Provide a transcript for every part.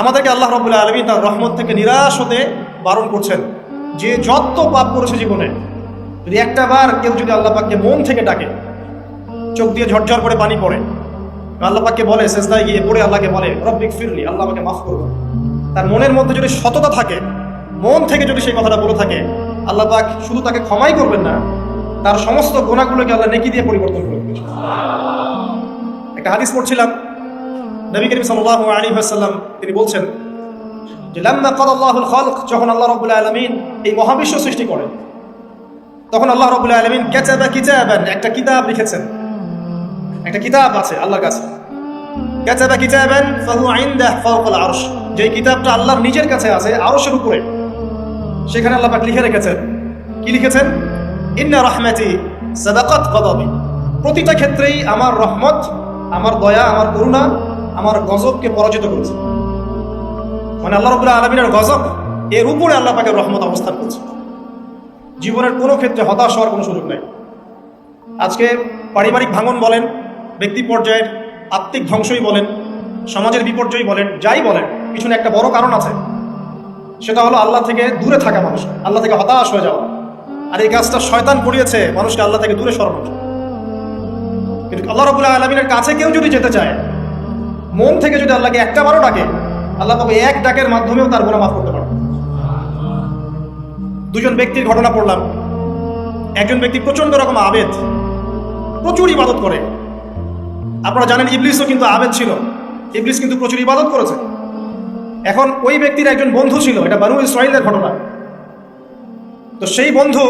আমাদেরকে আল্লাহ রবুল্লাহ আলমী তার রহমত থেকে নিরাশ হতে বারণ করছেন। যে যত পাপ করেছে জীবনে, যদি একটা বার কেউ যদি আল্লাহ পাককে মন থেকে ডাকে, চোখ দিয়ে ঝরঝর করে পানি পড়ে, আল্লাহ পাককে বলে শেষদায় গিয়ে পড়ে আল্লাহকে বলে রব্বিক ফিরলি আল্লাহ আমাকে মাফ করব তার মনের মধ্যে যদি সততা থাকে, মন থেকে যদি সেই কথাটা বলে থাকে, আল্লাহ পাক শুধু তাকে ক্ষমাই করবেন না, তার সমস্ত গোনাগুলোকে আল্লাহ নেকি দিয়ে পরিবর্তন করবেন একটা হাদিস পড়ছিলাম নবী করিম সাল্লাল্লাহু আলাইহি ওয়াসাল্লাম তিনি বলছেন যে, লাম্মা কাদাল্লাহুল খালক যখন আল্লাহ রাব্বুল আলামিন এই মহাবিশ্ব সৃষ্টি করেন, তখন আল্লাহ রাব্বুল আলামিন কাতাবা কিতাবান একটা কিতাব লিখেছেন। একটা কিতাব আছে আল্লাহর কাছে। কাতাবা কিতাবান ফাহু ইনদাহ ফাওকাল আরশ। যে কিতাবটা আল্লাহর নিজের কাছে আছে, আরশের উপরে। সেখানে আল্লাহ পাক লিখে রেখেছেন। কি লিখেছেন? ইন্না রাহমাতি সাবাকাত গাদাবি প্রতিটা ক্ষেত্রেই আমার রহমত, আমার দয়া, আমার করুণা আমার গজবকে পরাজিত করেছে। মানে আল্লাহ রবুল্লাহ আলমিনের গজব, এর উপরে আল্লাহ পাকের রহমত অবস্থান করছে। জীবনের কোনো ক্ষেত্রে হতাশ হওয়ার কোনো সুযোগ নেই। আজকে পারিবারিক ভাঙন বলেন, ব্যক্তি পর্যায়ের আত্মিক ধ্বংসই বলেন, সমাজের বিপর্যয় বলেন, যাই বলেন, পিছনে একটা বড় কারণ আছে। সেটা হলো আল্লাহ থেকে দূরে থাকা মানুষ, আল্লাহ থেকে হতাশ হয়ে যাওয়া। আর এই কাজটা শয়তান করিয়েছে মানুষকে আল্লাহ থেকে দূরে সরানো কিন্তু আল্লাহ রবুল্লাহ আলমিনের কাছে কেউ যদি যেতে চায় মন থেকে যদি আল্লাহকে একটা বারও ডাকে, আল্লাহ তবে এক ডাকের মাধ্যমেও তার গোনা মাফ করতে পারে দুজন ব্যক্তির ঘটনা পড়লাম। একজন ব্যক্তি প্রচণ্ড রকম আবেদ, প্রচুর ইবাদত করে। আপনারা জানেন ইবলিসও কিন্তু আবেদ ছিল। ইবলিস কিন্তু প্রচুর ইবাদত করেছে। এখন ওই ব্যক্তির একজন বন্ধু ছিল, এটা বানু ইসরায়েলের ঘটনা। তো সেই বন্ধু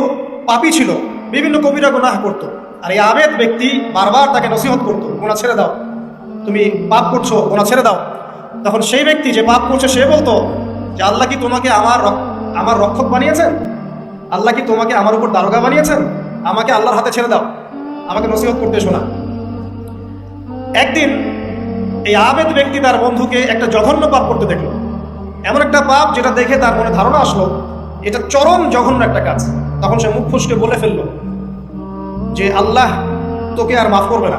পাপি ছিল, বিভিন্ন কবিরা গুনাহ করতো। আর এই আবেদ ব্যক্তি বারবার তাকে নসিহত করতো গোনা ছেড়ে দাও তুমি পাপ করছ গোনা ছেড়ে দাও। তখন সেই ব্যক্তি যে পাপ করছে, সে বলতো, যে আল্লাহ কি তোমাকে আমার আমার রক্ষক বানিয়েছেন? আল্লাহ কি তোমাকে আমার উপর দারোগা বানিয়েছেন? আমাকে আল্লাহর হাতে ছেড়ে দাও। আমাকে নসিহত করতে শোনা একদিন এই আবেদ ব্যক্তি তার বন্ধুকে একটা জঘন্য পাপ করতে দেখল। এমন একটা পাপ যেটা দেখে তার মনে ধারণা আসলো, এটা চরম জঘন্য একটা কাজ। তখন সে মুখ ফুসকে বলে ফেলল, যে আল্লাহ তোকে আর মাফ করবে না।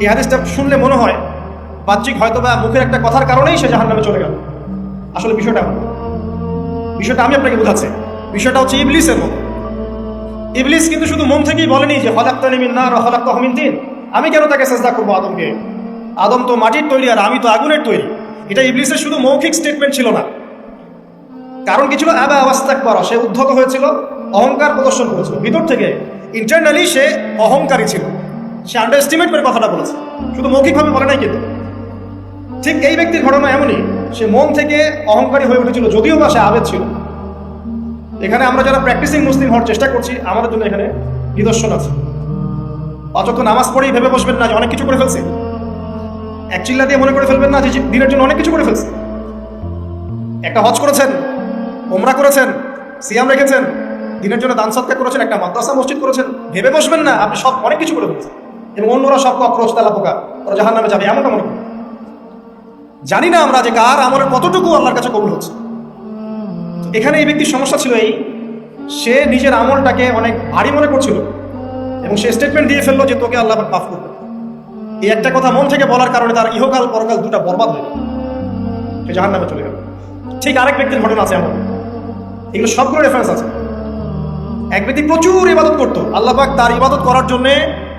এই হাদিসটা শুনলে মনে হয় বাহ্যিক হয়তো বা মুখের একটা কথার কারণেই সে জাহান নামে চলে গেল। আসলে বিষয়টা বিষয়টা আমি আপনাকে বোঝাচ্ছি। বিষয়টা হচ্ছে ইবলিসের মতো। ইবলিস কিন্তু শুধু মন থেকেই বলেনি যে হলাক্তানি মিন না হলাক্তা হমিন দিন। আমি কেন তাকে চেষ্টা করব আদমকে? আদম তো মাটির তৈরি আর আমি তো আগুনের তৈরি। এটা ইবলিসের শুধু মৌখিক স্টেটমেন্ট ছিল না। কারণ কি ছিল? আবা আবাস্তাক করা সে উদ্ধত হয়েছিল, অহংকার প্রদর্শন করেছিল। ভিতর থেকে ইন্টারনালি সে অহংকারী ছিল। সে আন্ডার এস্টিমেট করে কথাটা বলেছে। শুধু মৌখিকভাবে বলে নাই কিন্তু। ঠিক এই ব্যক্তির ঘটনা এমনই, সে মন থেকে অহংকারী হয়ে উঠেছিল, যদিও বা সে আবেদ ছিল। এখানে আমরা যারা প্র্যাকটিসিং মুসলিম হওয়ার চেষ্টা করছি, আমাদের জন্য এখানে নিদর্শন আছে। অচক্ষ নামাজ পড়েই ভেবে বসবেন না যে অনেক কিছু করে ফেলছে। এক চিল্লা দিয়ে মনে করে ফেলবেন না যে দিনের জন্য অনেক কিছু করে ফেলছে। একটা হজ করেছেন ওমরা করেছেন, সিয়াম রেখেছেন, দিনের জন্য দান সৎকার করেছেন, একটা মাদ্রাসা মসজিদ করেছেন, ভেবে বসবেন না, আপনি সব অনেক কিছু করে ফেলছেন। এবং অন্যরা সব কক্রোশ তেলা পোকা, ওরা জাহান নামে যাবে, এমনটা মনে করেন জানি না আমরা যে কার আমলের কতটুকু আল্লাহর কাছে কবুল হচ্ছে। এখানে এই ব্যক্তির সমস্যা ছিল এই, সে নিজের আমলটাকে অনেক ভারী মনে করছিল এবং সে স্টেটমেন্ট দিয়ে ফেলল যে তোকে আল্লাহ মাফ করবে। এই একটা কথা মন থেকে বলার কারণে তার ইহকাল পরকাল দুটা বরবাদ হয়ে সে জাহান নামে চলে গেল। ঠিক আরেক ব্যক্তির ঘটনা আছে এমন। এগুলো সবগুলো রেফারেন্স আছে। এক ব্যক্তি প্রচুর ইবাদত করতো। আল্লাহ পাক তার ইবাদত করার জন্য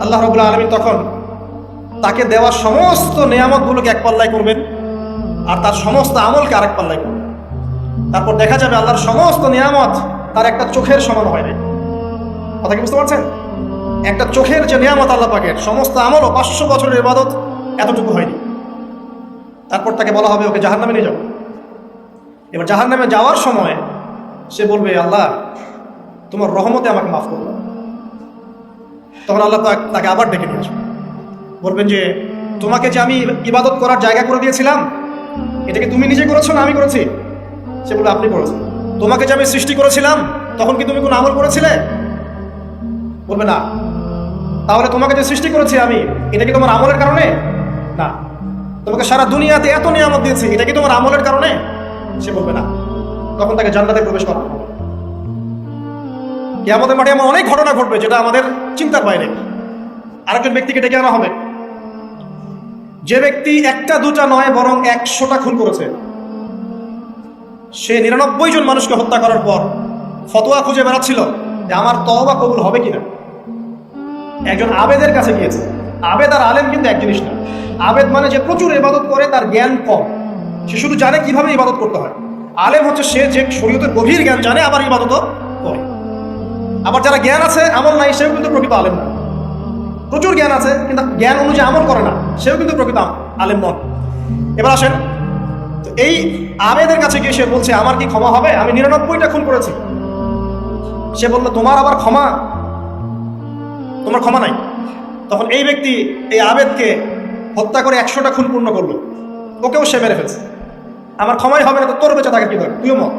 আল্লাহ রবুল্লা আলমিন তখন তাকে দেওয়া সমস্ত নেয়ামতগুলোকে এক পাল্লায় করবেন আর তার সমস্ত আমলকে আরেক পাল্লায় করবেন। তারপর দেখা যাবে আল্লাহর সমস্ত নিয়ামত তার একটা চোখের সমান হয় নাই। কথা কি বুঝতে পারছেন? একটা চোখের যে নিয়ামত আল্লাহ পাকের, সমস্ত আমল ও পাঁচশো বছরের ইবাদত এতটুকু হয়নি। তারপর তাকে বলা হবে, ওকে জাহান্নামে নিয়ে যাও। এবার জাহান্নামে যাওয়ার সময় সে বলবে, আল্লাহ, তোমার রহমতে আমাকে মাফ করো তখন আল্লাহ তাকে আবার ডেকে নিয়ে বলবেন যে, তোমাকে যে আমি ইবাদত করার জায়গা করে দিয়েছিলাম, এটাকে তুমি নিজে করেছ না আমি করেছি? সে বলে আপনি করেছেন। তোমাকে যে আমি সৃষ্টি করেছিলাম, তখন কি তুমি কোনো আমল করেছিলে? বলবে, না। তাহলে তোমাকে যে সৃষ্টি করেছি আমি, এটা কি তোমার আমলের কারণে? না। তোমাকে সারা দুনিয়াতে এত নিয়ামত দিয়েছি, এটা কি তোমার আমলের কারণে? সে বলবে, না। তখন তাকে জান্নাতে প্রবেশ করা আমাদের মাঠে এমন অনেক ঘটনা ঘটবে যেটা আমাদের চিন্তার বাইরে। আরেকজন ব্যক্তিকে ডেকে আনা হবে। যে ব্যক্তি একটা দুটা নয়, বরং একশোটা খুন করেছে। সে নিরানব্বই জন মানুষকে হত্যা করার পর ফতোয়া খুঁজে বেড়াচ্ছিল যে আমার তওবা কবুল হবে কিনা। একজন আবেদের কাছে গিয়েছে। আবেদ আর আলেম কিন্তু এক জিনিস না। আবেদ মানে যে প্রচুর ইবাদত করে, তার জ্ঞান কম। সে শুধু জানে কীভাবে ইবাদত করতে হয়। আলেম হচ্ছে সে যে শরীয়তের গভীর জ্ঞান জানে, আবার ইবাদতও করে। আবার যারা জ্ঞান আছে, আমল নাই, সেও কিন্তু প্রকৃত আলেম না প্রচুর জ্ঞান আছে, কিন্তু জ্ঞান অনুযায়ী আমল করে না, সেও কিন্তু প্রকৃত আলেম নন এবার আসেন, তো এই আবেদের কাছে গিয়ে সে বলছে, আমার কি ক্ষমা হবে? আমি নিরানব্বইটা খুন করেছি। সে বলল, তোমার আবার ক্ষমা? তোমার ক্ষমা নাই। তখন এই ব্যক্তি এই আবেদকে হত্যা করে একশোটা খুন পূর্ণ করল। ওকেও সে মেরে ফেলছে। আমার ক্ষমাই হবে না, তো তোর বেঁচে থাকে কি দরকার? তুইও মত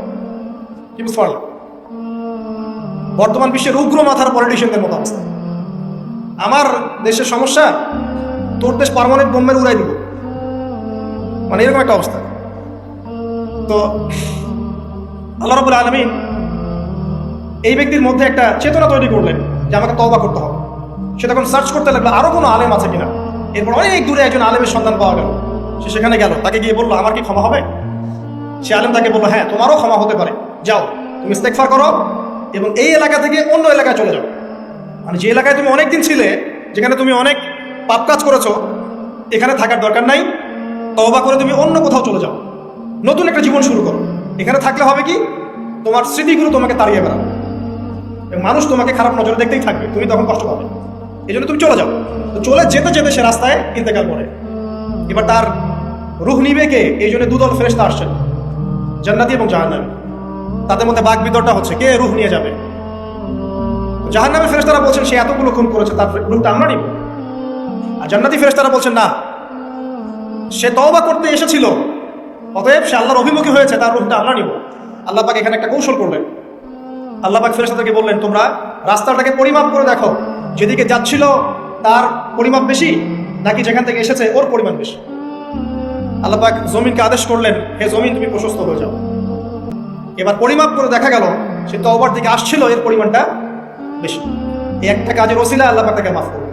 কি বুঝতে পারলাম বর্তমান বিশ্বের উগ্র মাথার পলিটিশিয়ানদের মতো অবস্থা। আমার দেশের সমস্যা, তোর দেশ পারমানেন্ট বোম্বের উড়াই দিব। মানে এরকম একটা অবস্থা। তো, আল্লাহ রবুল আলমিন এই ব্যক্তির মধ্যে একটা চেতনা তৈরি করলেন যে আমাকে তওবা করতে হবে। সে তখন সার্চ করতে লাগল, আরও কোনো আলেম আছে কিনা? এরপর অনেক দূরে একজন আলেমের সন্ধান পাওয়া গেল। সে সেখানে গেল, তাকে গিয়ে বলল, আমার কি ক্ষমা হবে? সে আলেম তাকে বলল হ্যাঁ তোমারও ক্ষমা হতে পারে। যাও, তুমি ইস্তেকফার করো এবং এই এলাকা থেকে অন্য এলাকায় চলে যাও। মানে যে এলাকায় তুমি অনেক দিন ছিলে, যেখানে তুমি অনেক পাপ কাজ করেছ, এখানে থাকার দরকার নাই। তওবা করে তুমি অন্য কোথাও চলে যাও। নতুন একটা জীবন শুরু করো। এখানে থাকলে হবে কি? তোমার স্মৃতিগুলো তোমাকে তাড়িয়ে বেড়াবে মানুষ তোমাকে খারাপ নজরে দেখতেই থাকবে। তুমি তখন কষ্ট পাবে। এই জন্য তুমি চলে যাও। তো চলে যেতে যেতে সে রাস্তায় ইন্তেকাল করে। এবার তার রুহ নিবে কে? এই জন্য দুদল ফেরেস্তা আসছেন। জান্নাতি এবং জাহান্নামী। তাদের মধ্যে বাঘ বিতরটা হচ্ছে, কে রুহ নিয়ে যাবে? জাহান্নামী ফেরেস্তারা বলছেন, সে এতগুলো খুন করেছে, তার রুহটা আমরা নিব। আর জান্নাতি ফেরেস্তারা বলছেন, না। সে তওবা করতে এসেছিল, অতএব সে আল্লাহর অভিমুখী হয়েছে, তার রুহটা আমরা নিব। আল্লাহ পাক এখানে একটা কৌশল করলেন। আল্লাহ পাক ফেরেস্তাদেরকে বললেন, তোমরা রাস্তাটাকে পরিমাপ করে দেখো। যেদিকে যাচ্ছিল, তার পরিমাপ বেশি, নাকি যেখান থেকে এসেছে, ওর পরিমাণ বেশি? আল্লাহ পাক জমিনকে আদেশ করলেন, হে জমিন, তুমি প্রশস্ত হয়ে যাও। এবার পরিমাপ করে দেখা গেল, সে তওবার দিকে আসছিল, এর পরিমাণটা বেশি। এই একটা কাজের ওসিলা আল্লাহ তাকে মাফ করবে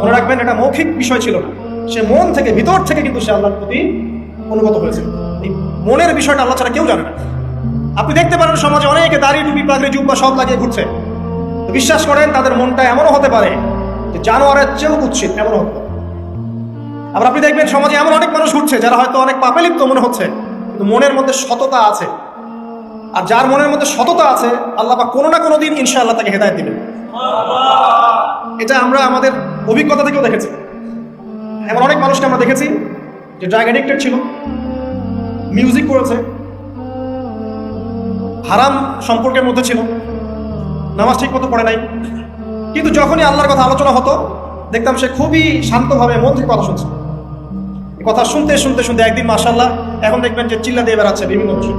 মনে রাখবেন, এটা মৌখিক বিষয় ছিল না। সে মন থেকে, ভিতর থেকে কিন্তু সে আল্লাহর প্রতি অনুগত হয়েছিল। এই মনের বিষয়টা আল্লাহ ছাড়া কেউ জানে না। আপনি দেখতে পারেন সমাজে অনেকে দাড়ি, টুপি, পাগড়ি, জুব্বা সব লাগিয়ে ঘুরছে। বিশ্বাস করেন, তাদের মনটা এমনও হতে পারে যে জানোয়ারের চেয়েও কুৎসিত, এমনও হতে পারে। আবার আপনি দেখবেন সমাজে এমন অনেক মানুষ ঘুরছে, যারা হয়তো অনেক পাপে লিপ্ত মনে হচ্ছে, কিন্তু মনের মধ্যে সততা আছে। আর যার মনের মধ্যে সততা আছে, আল্লাহ বা কোনো না কোনো দিন ইনশাআল্লাহ তাকে হেদায়ত দিবেন। এটা আমরা আমাদের অভিজ্ঞতা থেকেও দেখেছি। এমন অনেক মানুষকে আমরা দেখেছি যে ড্রাগ অ্যাডিক্টেড ছিল, মিউজিক করেছে, হারাম সম্পর্কের মধ্যে ছিল, নামাজ ঠিক মতো পড়ে নাই। কিন্তু যখনই আল্লাহর কথা আলোচনা হতো, দেখতাম সে খুবই শান্তভাবে মন থেকে কথা শুনছে। কথা শুনতে শুনতে শুনতে একদিন মাসাল্লাহ এখন দেখবেন যে চিল্লা দিয়ে বেড়াচ্ছে বিভিন্ন বিষয়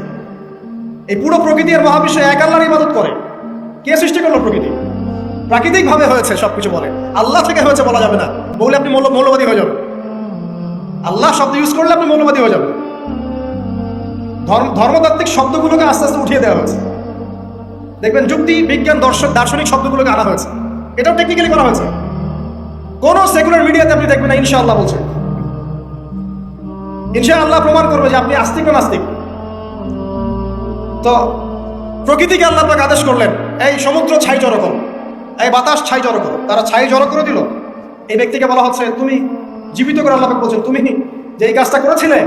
এই পুরো প্রকৃতি আর মহাবিশ্ব এক আল্লাহর ইবাদত করে। কে সৃষ্টি করল প্রকৃতি? প্রাকৃতিকভাবে হয়েছে, সবকিছু বলে। আল্লাহ থেকে হয়েছে বলা যাবে না। বলে আপনি মৌল মৌলবাদী হয়ে যাবেন। আল্লাহ শব্দ ইউজ করলে আপনি মৌলবাদী হয়ে যাবেন। ধর্ম ধর্মতাত্ত্বিক শব্দগুলোকে আস্তে আস্তে উঠিয়ে দেওয়া হয়েছে। দেখবেন যুক্তি, বিজ্ঞান, দর্শন, দার্শনিক শব্দগুলোকে আনা হয়েছে। এটাও টেকনিক্যালি করা হয়েছে। কোন সেকুলার মিডিয়াতে আপনি দেখবেন না, ইনশাআল্লাহ বলছে। ইনশাআল্লাহ প্রমাণ করবে যে আপনি আস্তিক না নাস্তিক। তো প্রকৃতিকে আল্লাহ পাক আদেশ করলেন, এই সমুদ্র ছাই জড়ো করো, এই বাতাস ছাই জড়ো করো। তারা ছাই জড়ো করে দিল। এই ব্যক্তিকে বলা হচ্ছে, তুমি জীবিত করে আল্লাহ পাক বলছেন, তুমি যে এই কাজটা করেছিলে,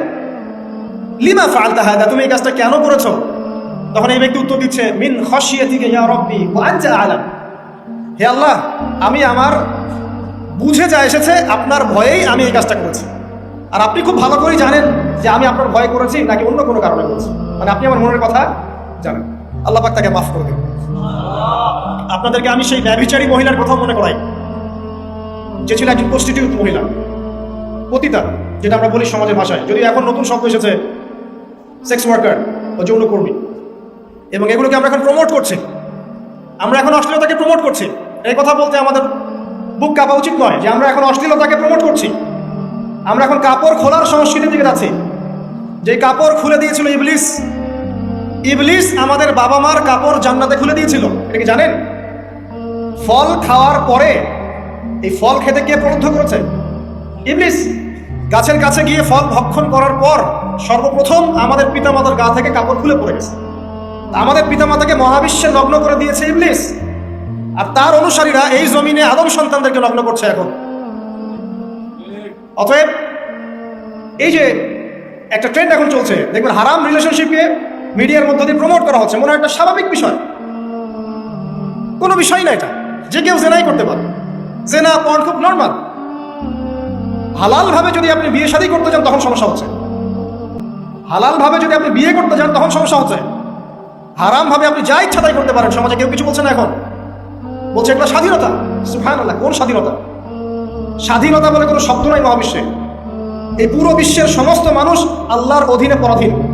লিমা ফালতা হাদা, তুমি এই কাজটা কেন করেছ? তখন এই ব্যক্তি উত্তর দিচ্ছে, মিন খসিয়াতিকে ইয়া রব্বি, ওয়া আনতা আলাম। হে আল্লাহ, আমি আমার বুঝে যা এসেছে, আপনার ভয়েই আমি এই কাজটা করেছি। আর আপনি খুব ভালো করেই জানেন যে আমি আপনার ভয় করেছি, নাকি অন্য কোনো কারণে করেছি। মানে আপনি আমার মনের কথা জানেন। আল্লাহ পাক তাকে মাফ করে দিন। আপনাদেরকে আমি সেই ব্যভিচারী মহিলার কথা মনে করাই। যে ছিল একজন প্রস্টিটিউট মহিলা। পতিতা, যেটা আমরা বলি সমাজের ভাষায়। যদি এখন নতুন শব্দ এসেছে সেক্স ওয়ার্কার ও যৌনকর্মী। এবং এগুলোকে আমরা এখন প্রমোট করছি। আমরা এখন অশ্লীলতাকে প্রমোট করছি। এই কথা বলতে আমাদের বুক কাঁপা উচিত নয় যে আমরা এখন অশ্লীলতাকে প্রমোট করছি। আমরা এখন কাপড় খোলার সংস্কৃতির দিকে যাচ্ছি। যে কাপড় খুলে দিয়েছিল ইবলিস ইবলিস আমাদের বাবা মার কাপড় জান্নাতে খুলে দিয়েছিল। এটা কি জানেন? ফল খাওয়ার পরে এই ফল খেতে কে প্রলুব্ধ করেছে? ইবলিস। গাছের কাছে গিয়ে ফল ভক্ষণ করার পর সর্বপ্রথম আমাদের পিতামাতার গা থেকে কাপড় খুলে পড়ে গেছে। আমাদের পিতামাতাকে মহাবিশ্বে নগ্ন করে দিয়েছে ইবলিস। আর তার অনুসারীরা এই জমিনে আদম সন্তানদেরকে নগ্ন করছে এখন। অতএব এই যে একটা ট্রেন্ড এখন চলছে, দেখবেন হারাম রিলেশনশিপকে মিডিয়ার মধ্য দিয়ে প্রমোট করা হচ্ছে। মনে হয় একটা স্বাভাবিক বিষয়। কোনো বিষয় না এটা। যে কেউ জেনাই করতে পারে। জেনা পণ খুব নর্মাল হালালভাবে যদি আপনি বিয়ে শাদী করতে যান, তখন সমস্যা হচ্ছে। হালালভাবে যদি আপনি বিয়ে করতে যান, তখন সমস্যা হচ্ছে। হারামভাবে আপনি যা ইচ্ছা তাই করতে পারেন। সমাজে কেউ কিছু বলছে না এখন। বলছে এগুলো স্বাধীনতা। সুফান আল্লাহ কোন স্বাধীনতা? স্বাধীনতা বলে কোনো শব্দ নাই মহাবিশ্বে। এই পুরো বিশ্বের সমস্ত মানুষ আল্লাহর অধীনে পরাধীন।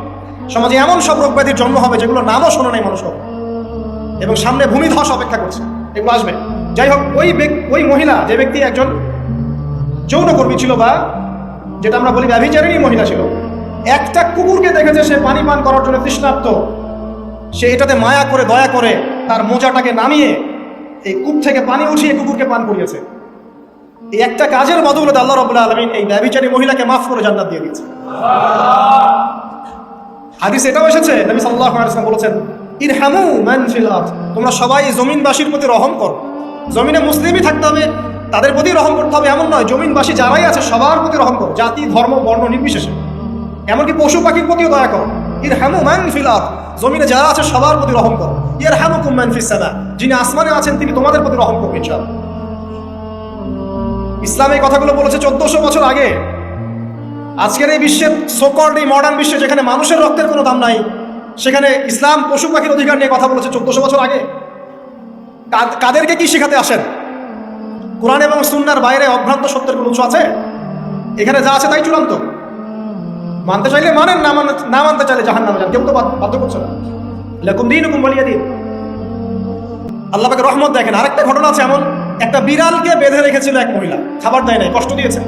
সমাজে এমন সব রোগ ব্যাধির জন্ম হবে যেগুলো নামও শোনা নাই মানুষ এবং সামনে ভূমিধস অপেক্ষা করছে। এগুলো আসবে। যাই হোক, ওই ওই মহিলা, যে ব্যক্তি একজন যৌনকর্মী ছিল বা যেটা আমরা বলি ব্যভিচারিণী মহিলা ছিল, একটা কুকুরকে দেখেছে সে পানি পান করার জন্য তৃষ্ণার্ত। সে এটাতে মায়া করে, দয়া করে তার মোজাটাকে নামিয়ে এই কূপ থেকে পানি উঠিয়ে কুকুরকে পান করিয়েছে। এই একটা কাজের বদৌলতে আল্লাহ রবুল্লা আলমিন এই ব্যবিচারী মহিলাকে মাফ করে জান্নাত দিয়ে দিয়েছে। হাদিস এটাও এসেছে, নবী সাল্লাল্লাহু আলাইহি ওয়াসাল্লাম বলেছেন, ইরহামু মান ফিল তোমরা সবাই জমিনবাসীর প্রতি রহম করো। জমিনে মুসলিমই থাকতে হবে, তাদের প্রতি রহম করতে হবে এমন নয়, জমিনবাসী যারাই আছে সবার প্রতি রহম করো, জাতি, ধর্ম, বর্ণ নির্বিশেষে। এমনকি পশু পাখির প্রতিও দয়া করো। ইরহামু মান ফিল আরদ। জমিনে যারা আছে সবার প্রতি রহম করো। ইরহামুকুম মান ফিস সামা। যিনি আসমানে আছেন, তিনি তোমাদের প্রতি রহম করবেন ইনশাআল্লাহ। ইসলাম এই কথাগুলো বলেছে চোদ্দশো বছর আগে। আজকের এই বিশ্বের সোকর্ড এই মডার্ন বিশ্বে যেখানে মানুষের রক্তের কোনো দাম নাই, সেখানে ইসলাম পশু পাখির অধিকার নিয়ে কথা বলেছে চোদ্দশো বছর আগে। কাদ- কাদেরকে কি শেখাতে আসেন? কোরআন এবং সুন্নার বাইরে অভ্রান্ত সত্যের কোনো উৎস আছে? এখানে যা আছে তাই চূড়ান্ত। মানতে চাইলে মানেন, না মানতে না মানতে চাইলে জাহান নামে যান। কেউ তো বাধ্য- করছে না। লেকুম দিন হুকুম বলিয়া দিন। আল্লাহ পাকে রহমত দেখেন, আরেকটা ঘটনা আছে এমন। একটা বিড়ালকে বেঁধে রেখেছিল এক মহিলা। খাবার দেয় নাই, কষ্ট দিয়েছে।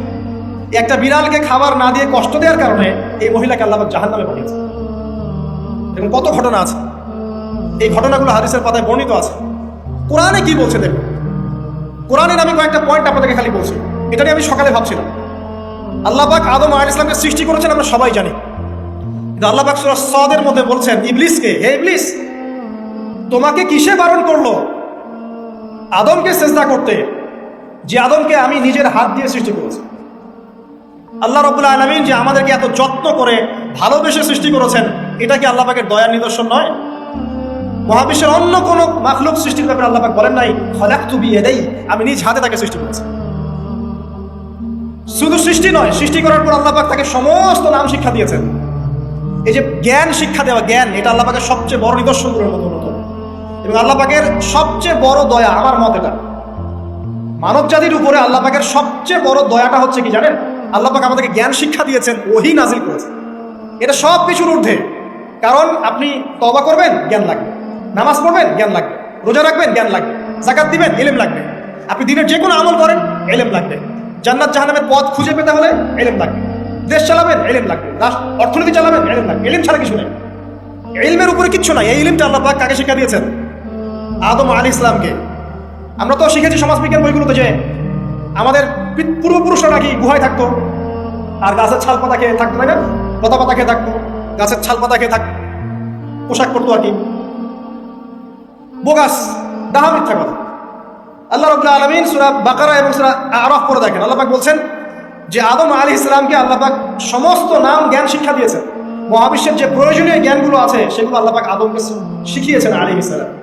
একটা বিড়ালকে খাবার না দিয়ে কষ্ট দেওয়ার কারণে এই মহিলাকে আল্লাহ জাহান নামে পাঠিয়েছে। এবং কত ঘটনা আছে। এই ঘটনাগুলো হাদিসের পাতায় বর্ণিত আছে। কোরআনে কি বলছে দেখুন? কোরআনের আমি কয়েকটা পয়েন্ট আপনাদেরকে খালি বলছি। এটা নিয়ে আমি সকালে ভাবছিলাম। আল্লাহ পাক আদম আল ইসলামকে সৃষ্টি করেছেন, আমরা সবাই জানি। কিন্তু আল্লাহ পাক সূরা সদের মধ্যে বলছেন, ইবলিসকে, হে ইবলিস, তোমাকে কিসে বারণ করল? আদমকে চেষ্টা করতে, যে আদমকে আমি নিজের হাত দিয়ে সৃষ্টি করেছি। আল্লাহ রবুল্লা আলমিন যে আমাদেরকে এত যত্ন করে ভালোবেসে সৃষ্টি করেছেন, এটা কি আল্লাহ পাকের দয়ার নিদর্শন নয়? মহাবিশ্বের অন্য কোন মাখলুক সৃষ্টির ব্যাপারে আল্লাহ পাক বলেন নাই খলাক তুবি এদেই আমি নিজ হাতে তাকে সৃষ্টি করেছি। শুধু সৃষ্টি নয়, সৃষ্টি করার পর আল্লাহ পাক তাকে সমস্ত নাম শিক্ষা দিয়েছেন। এই যে জ্ঞান শিক্ষা দেওয়া, জ্ঞান, এটা আল্লাহ পাকের সবচেয়ে বড় নিদর্শনগুলোর মধ্যে অন্যতম এবং আল্লাহ পাকের সবচেয়ে বড় দয়া আমার মত এটা। মানব জাতির উপরে আল্লাহ পাকের সবচেয়ে বড় দয়াটা হচ্ছে কি জানেন? আল্লাহ পাক আমাদেরকে জ্ঞান শিক্ষা দিয়েছেন, ওহি নাজিল করেছেন। এটা সব কিছুর ঊর্ধ্বে। কারণ আপনি তবা করবেন, জ্ঞান লাগবে। নামাজ পড়বেন, জ্ঞান লাগবে। রোজা রাখবেন, জ্ঞান লাগবে। জাকাত দিবেন, এলেম লাগবে। আপনি দিনের যে কোনো আমল করেন, এলেম লাগবে। জান্নাত জাহান্নামের পথ খুঁজে পেতে হলে এলেম লাগবে। দেশ চালাবেন, এলেম লাগবে। অর্থনীতি চালাবেন, এলেম লাগবে। এলিম ছাড়া কিছু নেই। এলমের উপরে কিচ্ছু নাই। এই ইলিমটা আল্লাহ পাক কাকে শিক্ষা দিয়েছেন? আদম আলী ইসলামকে আমরা তো শিখেছি সমাজবিজ্ঞান বইগুলোতে যে আমাদের পূর্বপুরুষরা নাকি গুহায় থাকতো? আর গাছের ছাল পাতা খেয়ে থাকতো, তাই না? লতা পাতা খেয়ে থাকতো, গাছের ছাল পাতা খেয়ে থাক পোশাক পরতো আর কি। বোগাস ডাহা মিথ্যা কথা। আল্লাহ রবুল্লা আলমিন সুরা বাকারা এবং সুরা আরফ করে দেখেন। আল্লাহ পাক বলছেন যে আদম আলী ইসলামকে আল্লাহ পাক সমস্ত নাম জ্ঞান শিক্ষা দিয়েছেন। মহাবিশ্বের যে প্রয়োজনীয় জ্ঞানগুলো আছে, সেগুলো আল্লাহ পাক আদমকে শিখিয়েছেন আলী ইসলাম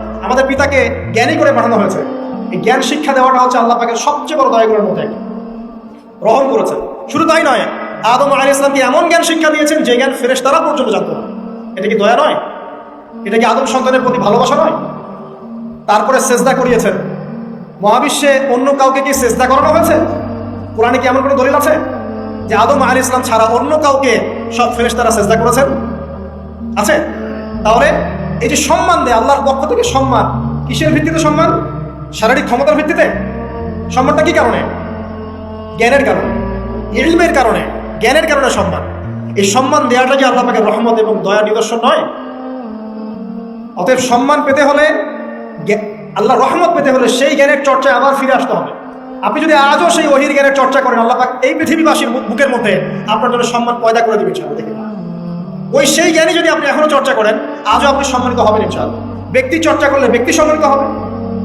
আমাদের পিতাকে জ্ঞানী করে পাঠানো হয়েছে। এই জ্ঞান শিক্ষা দেওয়াটা হচ্ছে আল্লাহ পাকের সবচেয়ে বড় দয়াগুলোর মধ্যে গ্রহণ করেছেন। শুধু তাই নয়, আদম আলী ইসলামকে এমন জ্ঞান শিক্ষা দিয়েছেন যে জ্ঞান ফেরেশ তারা পর্যন্ত জানতো। এটা কি দয়া নয়? এটা কি আদম সন্তানের প্রতি ভালোবাসা নয়? তারপরে সেজদা করিয়েছেন। মহাবিশ্বে অন্য কাউকে কি সেজদা করানো হয়েছে? কোরআনে কি এমন কোনো দলিল আছে? যে আদম আলী ইসলাম ছাড়া অন্য কাউকে সব ফেরেশ তারা সেজদা করেছেন? আছে? তাহলে এই যে সম্মান দেয়, আল্লাহর পক্ষ থেকে সম্মান। কিসের ভিত্তিতে সম্মান? শারীরিক ক্ষমতার ভিত্তিতে? সম্মানটা কি কারণে? জ্ঞানের কারণে। ইলমের কারণে। জ্ঞানের কারণে সম্মান। এই সম্মান দেওয়াটা কি আল্লাহ পাকে রহমত এবং দয়া নিদর্শন নয়? অতএব সম্মান পেতে হলে আল্লাহ রহমত পেতে হলে সেই জ্ঞানের চর্চায় আবার ফিরে আসতে হবে। আপনি যদি আজও সেই ওহির জ্ঞানের চর্চা করেন, আল্লাহ পাক এই পৃথিবীবাসীর বুকের মধ্যে আপনার জন্য সম্মান পয়দা করে দেবেন, ইনশাআল্লাহ। দেখে ওই সেই জ্ঞানী যদি আপনি এখনও চর্চা করেন, আজও আপনি সম্মানিত হবেন ইনশাআল্লাহ। ব্যক্তি চর্চা করলে ব্যক্তি সম্মানিত হবে।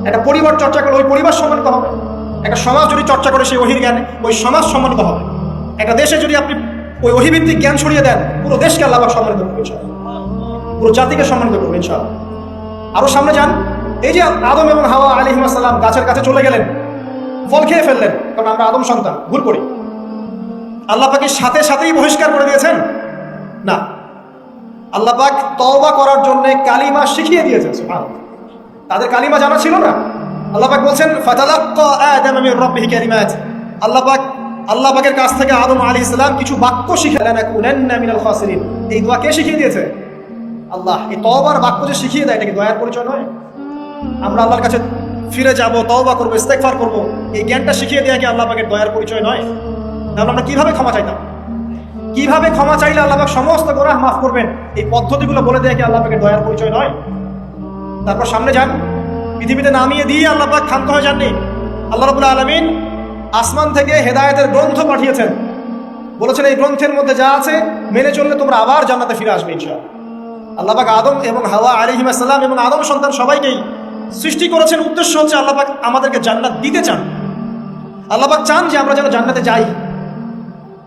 একটা পরিবার চর্চা করলে ওই পরিবার সম্মানিত হবে। একটা সমাজ যদি চর্চা করে সেই ওহির জ্ঞানে, ওই সমাজ সম্মানিত হবে। একটা দেশে যদি আপনি ওই অহিভিত্তিক জ্ঞান ছড়িয়ে দেন, পুরো দেশকে আল্লাহ সম্মানিত করবে পুরো জাতিকে সম্মানিত করবে ইনশাআল্লাহ। আরও সামনে যান। এই যে আদম এবং হাওয়া আলী সাল্লাম গাছের কাছে চলে গেলেন, ফল খেয়ে ফেললেন, কারণ আমরা আদম সন্তান, ভুল করি। আল্লাহ পাকে সাথে সাথেই বহিষ্কার করে দিয়েছেন? না। আল্লাহ পাক তওবা করার জন্য কালিমা শিখিয়ে দিয়েছে। তাদের কালিমা জানা ছিল না। আল্লাহ পাক বলছেন, ফাতালাক্কা আদম মির রাব্বিহি কালিমাত। আল্লাহ পাক, আল্লাহ পাকের কাছ থেকে আদম আলাইহিস ইসলাম কিছু বাক্য শিখে, লানাকুনান্না মিনাল খাসিরিন। এই দোয়া কে শিখিয়ে দিয়েছে? আল্লাহ, এই তওবার বাক্য যে শিখিয়ে দেয়, এটা কি দয়ার পরিচয় নয়? আমরা আল্লাহর কাছে ফিরে যাব, তওবা করব, ইস্তেগফার করব, এই জ্ঞানটা শিখিয়ে দেওয়া কি আল্লাহ দয়ার পরিচয় নয়? তাহলে আমরা কীভাবে ক্ষমা চাইতাম? কীভাবে ক্ষমা চাইলে আল্লাহ সমস্ত গোনাহ মাফ করবেন? এই পদ্ধতিগুলো বলে দেওয়া কি আল্লাহ দয়ার পরিচয় নয়? তারপর সামনে যান। পৃথিবীতে নামিয়ে দিয়ে আল্লাহ পাক ক্ষান্ত হয়ে যাননি। আল্লাহ রবুল্লা আলমিন আসমান থেকে হেদায়েতের গ্রন্থ পাঠিয়েছেন। বলেছেন, এই গ্রন্থের মধ্যে যা আছে, মেনে চললে তোমরা আবার জান্নাতে ফিরে আসবে ইনশাআল্লাহ। আল্লাহ পাক আদম এবং হাওয়া আলিহিম আসসালাম এবং আদম সন্তান সবাইকেই সৃষ্টি করেছেন। উদ্দেশ্য হচ্ছে আল্লাহ পাক আমাদেরকে জান্নাত দিতে চান। আল্লাহ পাক চান যে আমরা যেন জান্নাতে যাই।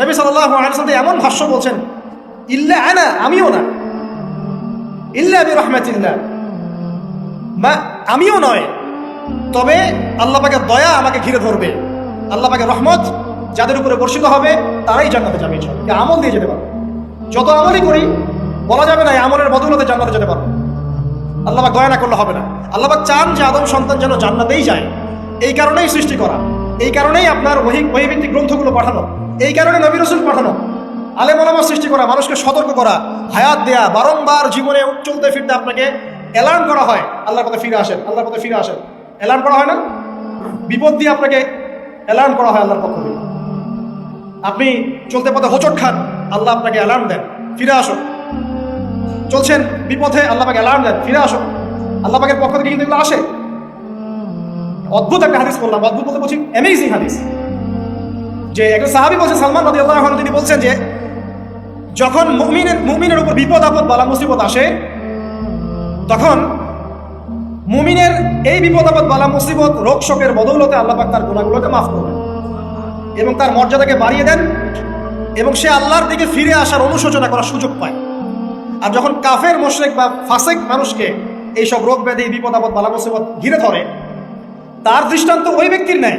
নবী সাল্লাল্লাহু আলাইহি ওয়াসাল্লাম এমন ভাষ্য বলছেন, ইল্লা আনা, আমিও না। ইল্লা বি রহমাতিল্লাহ বা আমিও নয়। তবে আল্লাহ পাকের দয়া আমাকে ঘিরে ধরবে। আল্লাহ পাকের রহমত যাদের উপরে বর্ষিত হবে, তারাই জান্নাতে যাবে। আমল দিয়ে যেতে পারবে যত আমলই করি, বলা যাবে না এই আমলের বদলতে জান্নাতে যেতে পারব আল্লাহ পাক দয়া না করলে হবে না। আল্লাহ পাক চান যে আদম সন্তান যেন জান্নাতেই যায়। এই কারণেই সৃষ্টি করা। এই কারণেই আপনার ওহি ওহিভিত্তিক গ্রন্থগুলো পাঠানো। এই কারণে নবী রসুল পাঠানো। আলেম ওলামা সৃষ্টি করা, মানুষকে সতর্ক করা, হায়াত দেয়া, বারংবার জীবনে চলতে ফিরতে আপনাকে অ্যালার্ম করা হয়। আল্লাহর পথে ফিরে আসেন, আল্লাহর পথে ফিরে আসেন। অ্যালার্ম করা হয় না? বিপদ দিয়ে আপনাকে অ্যালার্ম করা হয় আল্লাহর পক্ষ থেকে। আপনি চলতে পথে হোচট খান, আল্লাহ আপনাকে অ্যালার্ম দেন, ফিরে আসো চলছেন বিপথে, আল্লাহ পাকে অ্যালার্ম দেন, ফিরে আসো আল্লাহ পাকের পক্ষ থেকে কিন্তু এগুলো আসে? অদ্ভুত একটা হাদিস বললাম, অদ্ভুত বলতে বলছি অ্যামেজিং হাদিস। যে একজন সাহাবি বলছেন সালমান নদী আল্লাহ তিনি বলছেন যে, যখন মুমিনের মুমিনের উপর বিপদ আপদ, বালা মুসিবত আসে, তখন মুমিনের এই বিপদ আপদ, বালা মুসিবত, রোগ শোকের বদৌলতে আল্লাহ পাক তার গুণাগুলোকে মাফ করবেন এবং তার মর্যাদাকে বাড়িয়ে দেন এবং সে আল্লাহর দিকে ফিরে আসার অনুশোচনা করার সুযোগ পায়। আর যখন কাফের, মোশরেক বা ফাসেক মানুষকে এইসব রোগ ব্যাধি, বিপদ আপদ, বালা মুসিবত ঘিরে ধরে, তার দৃষ্টান্ত ওই ব্যক্তির নেয়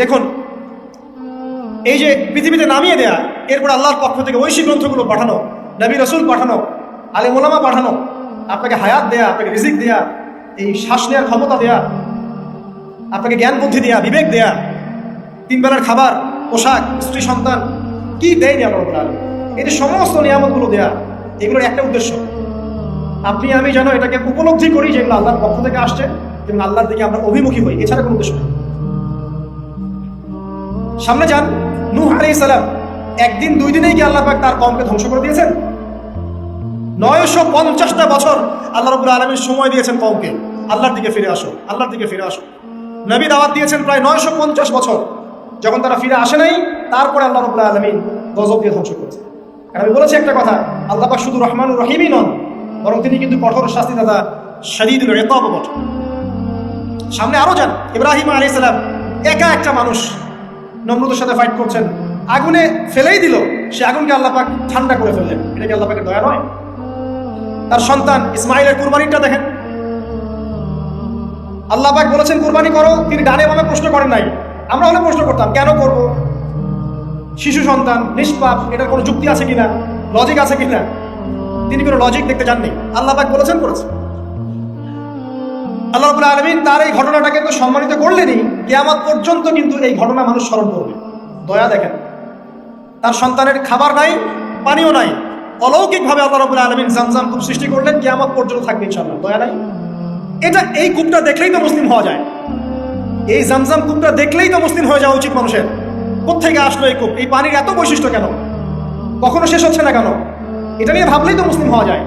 দেখুন, এই যে পৃথিবীতে নামিয়ে দেয়া, এরপর আল্লাহর পক্ষ থেকে ঐশী গ্রন্থগুলো পাঠানো, নবী রসুল পাঠানো, আলে মোলামা পাঠানো, আপনাকে হায়াত দেয়া, আপনাকে রিজিক দেয়া, এই শ্বাস নেওয়ার ক্ষমতা দেয়া, আপনাকে জ্ঞান বুদ্ধি দেয়া, বিবেক দেয়া, তিন বেলার খাবার, পোশাক, স্ত্রী, সন্তান, কি দেয়নি এই যে সমস্ত নিয়ামতগুলো দেয়া, এগুলোর একটা উদ্দেশ্য। আপনি, আমি যেন এটাকে উপলব্ধি করি যেগুলো আল্লাহর পক্ষ থেকে আসছে এবং আল্লাহর দিকে আমরা অভিমুখী হই, এছাড়া কোনো উদ্দেশ্য নেই। সামনে যান। নূহ আলাইহিস সালাম একদিন দুই দিনেই কি আল্লাহ পাক তার কমকে ধ্বংস করে দিয়েছেন। নয়শো পঞ্চাশটা বছর আল্লাহ রবুল আলমীর সময় দিয়েছেন কমকে আল্লাহর দিকে ফিরে আসো, আল্লাহর দিকে ফিরে আসো। নবী দাওয়াত দিয়েছেন প্রায় নয়শো পঞ্চাশ বছর। যখন তারা ফিরে আসে নাই, তারপরে আল্লাহ রবুল্লাহ আলমিন গজব দিয়ে ধ্বংস করেছে আর আমি বলেছি একটা কথা, আল্লাহ পাক শুধু রহমানুর রহিমই নন, বরং তিনি কিন্তু কঠোর শাস্তি দাদা শরীদুল রেতাব সামনে আরও যান, ইব্রাহিম আলী সালাম একা একটা মানুষ নম্রতার সাথে ফাইট করছেন। আগুনে ফেলেই দিল। সে আগুনকে আল্লাহ পাক ঠান্ডা করে ফেললেন। এটা কি আল্লাহ পাকের দয়া নয়? তার সন্তান ইসমাইলের কুরবানিটা দেখেন। আল্লাহ পাক বলেছেন, কুরবানি করো। তিনি ডানে বামে প্রশ্ন করেন নাই। আমরা হলে প্রশ্ন করতাম, কেন করব? শিশু সন্তান, নিষ্পাপ, এটার কোনো যুক্তি আছে কিনা? লজিক আছে কিনা? তিনি কোনো লজিক দেখতে যাননি আল্লাহ পাক বলেছেন, করেছেন। আল্লাহ রাবুল আলমিন তার এই ঘটনাটাকে তো সম্মানিত করলেনই। কেয়ামত পর্যন্ত কিন্তু এই ঘটনা মানুষ স্মরণ করবে। দয়া দেখেন। তার সন্তানের খাবার নাই, পানিও নাই। অলৌকিকভাবে আল্লাহ রাবুল আলমিন জামজাম কূপ সৃষ্টি করলেন, কেয়ামত পর্যন্ত থাকবে ইনশাল্লাহ দয়া নাই? এটা এই কূপটা দেখলেই তো মুসলিম হওয়া যায়। এই জামজাম কূপটা দেখলেই তো মুসলিম হয়ে যাওয়া উচিত মানুষের। কোথেকে আসলো এই কূপ? এই পানির এত বৈশিষ্ট্য কেন? কখনো শেষ হচ্ছে না কেন? এটা নিয়ে ভাবলেই তো মুসলিম হওয়া যায়।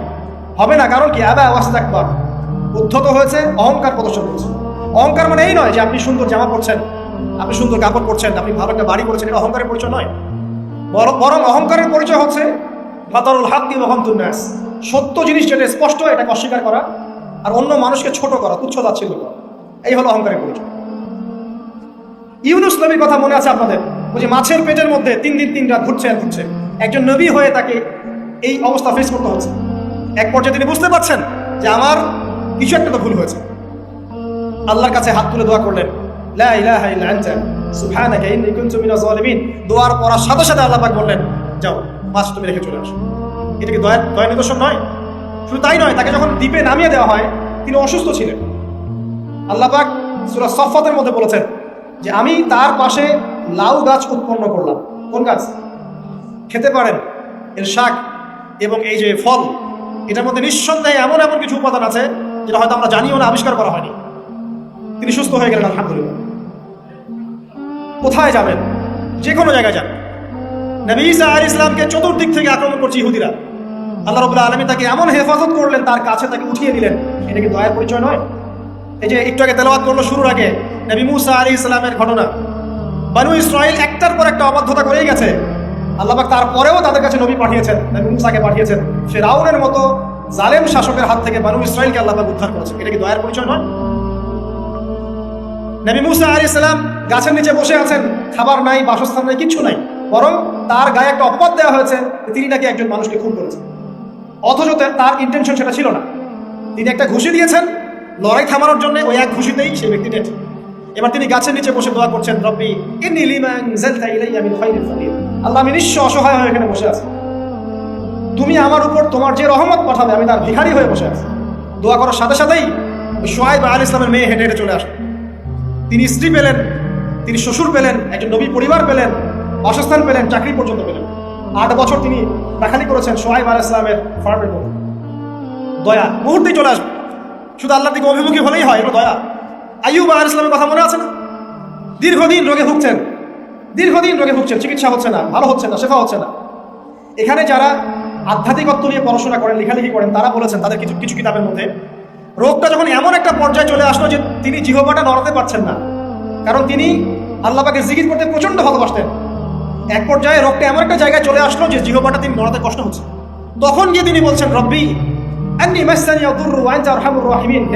হবে না, কারণ কি? আবা আওয়াজ একবার উদ্ধত হয়েছে, অহংকার প্রদর্শন করেছে অহংকার মানে এই নয় যে আপনি সুন্দর জামা পরছেন, আপনি সুন্দর কাপড় পরছেন, আপনি ভালো একটা বাড়ি করেছেন এটা অহংকারের পরিচয় নয়। বরং অহংকারের পরিচয় হচ্ছে ফাতারুল হাক দিয়ে মহন্তুন্যাস সত্য জিনিস যেটা স্পষ্ট, এটাকে অস্বীকার করা আর অন্য মানুষকে ছোট করা, তুচ্ছ তাচ্ছিল্য করা। এই হলো অহংকারের পরিচয়। ইউনুস নবীর কথা মনে আছে আপনাদের? ওই যে মাছের পেটের মধ্যে তিন দিন তিন রাত ঘুরছে ঘুরছে। একজন নবী হয়ে তাকে এই অবস্থা ফেস করতে হচ্ছে। এক পর্যায়ে তিনি বুঝতে পারছেন যে আমার কিছু একটা তো ভুল হয়েছে। আল্লাহর কাছে হাত তুলে দোয়া করলেন দোয়ার পড়ার সাথে সাথে আল্লাহ বললেন, যাও মাছ তুমি রেখে চলে আসো। এটা কি দয়া দয়া নিদর্শন নয়? শুধু তাই নয়, তাকে যখন দ্বীপে নামিয়ে দেওয়া হয়, তিনি অসুস্থ ছিলেন। আল্লাহ পাক সূরা সফাতের মধ্যে বলেছেন যে, আমি তার পাশে লাউ গাছ উৎপন্ন করলাম। কোন গাছ? খেতে পারেন, এর শাক এবং এই যে ফল, এটার মধ্যে নিঃসন্দেহে এমন এমন কিছু উপাদান আছে যেটা হয়তো আমরা জানিও না, আবিষ্কার করা হয়নি। তিনি সুস্থ হয়ে গেলেন, আলহামদুলিল্লাহ। কোথায় যাবেন? যে কোনো জায়গায় যান। নবী ঈসা আল ইসলামকে চতুর্দিক থেকে আক্রমণ করছে ইহুদিরা। আল্লাহ রবুল্লাহ আলমী তাকে এমন হেফাজত করলেন, তার কাছে তাকে উঠিয়ে দিলেন। এটা কি দয়ার পরিচয় নয়? এই যে একটু আগে তেলাওয়াত করল শুরুর আগে, নবী মুসা আলী ইসলামের ঘটনা। বানু ইসরায়েল একটার পর একটা অবাধ্যতা করেই গেছে। আল্লাহবাক তারপরেও তাদের কাছে নবী পাঠিয়েছেন, নবী মুসাকে পাঠিয়েছেন। সে রাউনের মতো জালেম শাসকের হাত থেকে বানু ইসরায়েলকে আল্লাহবাক উদ্ধার করেছে এটা কি দয়ার পরিচয় নয়? নবী মুসা আলী ইসলাম গাছের নিচে বসে আছেন, খাবার নাই, বাসস্থান নাই, কিচ্ছু নাই। বরং তার গায়ে একটা অপবাদ দেওয়া হয়েছে তিনি নাকি একজন মানুষকে খুন করেছেন। অথচ তার ইন্টেনশন সেটা ছিল না। তিনি একটা ঘুষি দিয়েছেন, লড়াই থামানোর জন্য ওই এক ঘুষিতেই সেই ব্যক্তি ডেট এবার তিনি গাছের নিচে বসে দোয়া করছেন, রব্বি আল্লাহ আমি নিঃস্ব অসহায় হয়ে এখানে বসে আছি। তুমি আমার উপর তোমার যে রহমত পাঠাবে, আমি তার ভিখারি হয়ে বসে আছি। দোয়া করার সাথে সাথেই সোহাইব আল ইসলামের মেয়ে হেঁটে হেঁটে চলে আসে তিনি স্ত্রী পেলেন, তিনি শ্বশুর পেলেন, একজন নবী পরিবার পেলেন, বাসস্থান পেলেন, চাকরি পর্যন্ত পেলেন। আট বছর তিনি রাখালি করেছেন সোহাইব আল ইসলামের ফার্মের মধ্যে। দয়া, মুহূর্তেই চলে আসবে। শুধু আল্লাহ দিকে অভিমুখী হলেই হয় এগুলো দয়া। আইয়ুব আল ইসলামের কথা মনে আছে না? দীর্ঘদিন রোগে ভুগছেন। দীর্ঘদিন রোগে ভুগছেন, চিকিৎসা হচ্ছে না, ভালো হচ্ছে না, শেফা হচ্ছে না। এখানে যারা আধ্যাত্মিকত্ব নিয়ে পড়াশোনা করেন, লেখালেখি করেন, তারা বলেছেন তাদের কিছু কিছু কিতাবের মধ্যে, রোগটা যখন এমন একটা পর্যায়ে চলে আসলো যে তিনি জিহবাটা নড়াতে পারছেন না, কারণ তিনি আল্লাহকে জিকির করতে প্রচণ্ড ভালোবাসতেন। এক পর্যায়ে রোগটা এমন একটা জায়গায় চলে আসলো যে জিহবাটা তিনি নড়াতে কষ্ট হচ্ছে। তখন গিয়ে তিনি বলছেন, রব্বি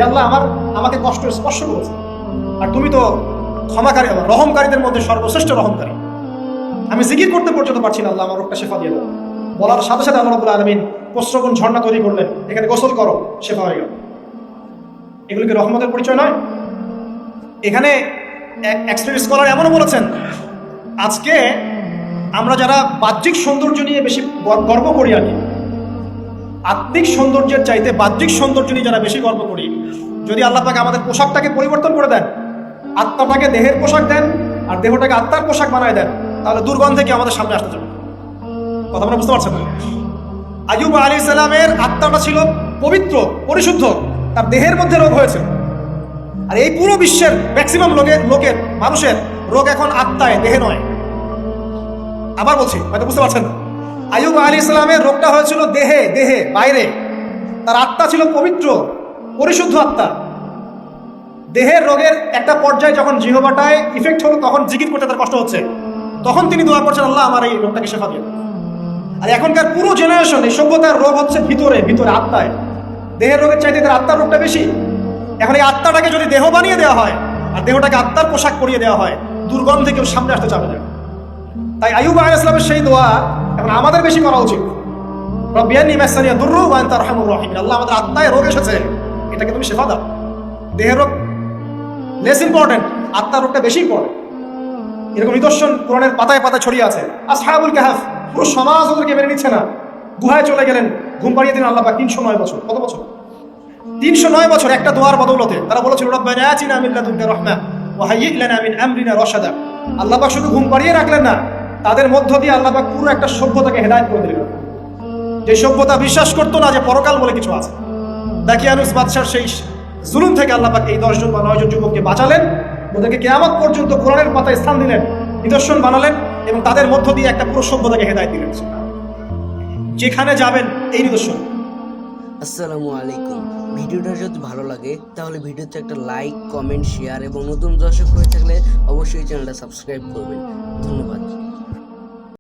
আল্লাহ, আমার, আমাকে কষ্ট স্পর্শ করেছে। আর তুমি তো ক্ষমাকারী রহমকারীদের মধ্যে সর্বশ্রেষ্ঠ রহমকারী। আমি জিকির করতে পর্যন্ত পারছি না, আল্লাহ আমার রোগটা শেফা দিয়ে দাও। বলার সাথে সাথে আল্লাহ রাব্বুল আলামিন প্রশ্রবণ ঝর্ণা তৈরি করলেন। এখানে গোসল করো, শেফা হয়ে গেল। এগুলো কি রহমতের পরিচয় নয়? এখানে এক্সট্রিম স্কলার এমনও বলেছেন, আজকে আমরা যারা বাহ্যিক সৌন্দর্য নিয়ে বেশি গর- গর্ব করি আর কি, আত্মিক সৌন্দর্যের চাইতে বাহ্যিক সৌন্দর্য নিয়ে যারা বেশি গর্ব করি, যদি আল্লাহ পাকে আমাদের পোশাকটাকে পরিবর্তন করে দেন, আত্মাটাকে দেহের পোশাক দেন, আর দেহটাকে আত্মার পোশাক বানায় দেন, তাহলে দুর্গন্ধে কি আমাদের সামনে আসতে যাবে কথা আমরা বুঝতে পারছেন? না আইয়ুব আলী সালামের আত্মাটা ছিল পবিত্র, পরিশুদ্ধ, তার দেহের মধ্যে রোগ হয়েছে। আর এই পুরো বিশ্বের ম্যাক্সিমাম লোকের লোকের, মানুষের রোগ এখন আত্মায়, দেহে নয়। আবার বলছি, হয়তো বুঝতে পারছেন না। আইয়ুব আলী ইসলামের রোগটা হয়েছিল দেহে দেহে, বাইরে। তার আত্মা ছিল পবিত্র, পরিশুদ্ধ আত্মা। দেহের রোগের একটা পর্যায়ে যখন জিহবাটায় ইফেক্ট হলো, তখন জিকির করতে তার কষ্ট হচ্ছে। তখন তিনি দোয়া করছেন, আল্লাহ আমার এই রোগটাকে শেফা দিয়ে। আর এখনকার পুরো জেনারেশন এই সভ্যতার রোগ হচ্ছে ভিতরে ভিতরে আত্মায়। দেহের রোগের চাইতে তার আত্মার রোগটা বেশি। এখন এই আত্মাটাকে যদি দেহ বানিয়ে দেওয়া হয়, আর দেহটাকে আত্মার পোশাক পরিয়ে দেওয়া হয়, দুর্গন্ধে কেউ সামনে আসতে চাবে না। তাই আইয়ুব আলাইহিস ইসলামের সেই দোয়া এখন আমাদের বেশি করা উচিত। আল্লাহ আমাদের আত্মায় রোগ এসেছে, এটাকে তুমি শেফা দাও। দেহের রোগ লেস ইম্পর্টেন্ট আত্মার রোগটা বেশি ইম্পর্টেন্ট এরকম নিদর্শন কোরআনের পাতায় পাতায় ছড়িয়ে আছে। আসহাবুল কাহাফ, পুরো সমাজ ওদেরকে মেনে নিচ্ছে না। গুহায় চলে গেলেন, ঘুম পাড়িয়ে দিন আল্লাহ তিনশো নয় বছর। কত বছর? তিনশো নয় বছর একটা দোয়ার বদৌলতে তারা বলেছিল রাহমা শুধু ঘুম পাড়িয়ে রাখলেন না, তাদের মধ্য দিয়ে আল্লাপাক পুরো একটা সভ্যতাকে হেদায়েত করে দিলেন। যে সভ্যতা বিশ্বাস করতো না যে পরকাল বলে কিছু আছে। দাকিয়ানুস বাদশার সেই জুলুম থেকে আল্লাহ পাক এই দশজন বা নয়জন যুবককে বাঁচালেন। ওদেরকে কেয়ামত পর্যন্ত কোরআনের পাতায় স্থান দিলেন, নিদর্শন বানালেন এবং তাদের মধ্য দিয়ে একটা পুরো সভ্যতাকে হেদায় দিলেন। যেখানে যাবেন এই নিদর্শন। আসসালামু আলাইকুম। ভিডিওটা যদি ভালো লাগে, তাহলে ভিডিওতে একটা লাইক, কমেন্ট, শেয়ার এবং নতুন দর্শক হয়ে থাকলে অবশ্যই চ্যানেলটা সাবস্ক্রাইব করবেন। ধন্যবাদ।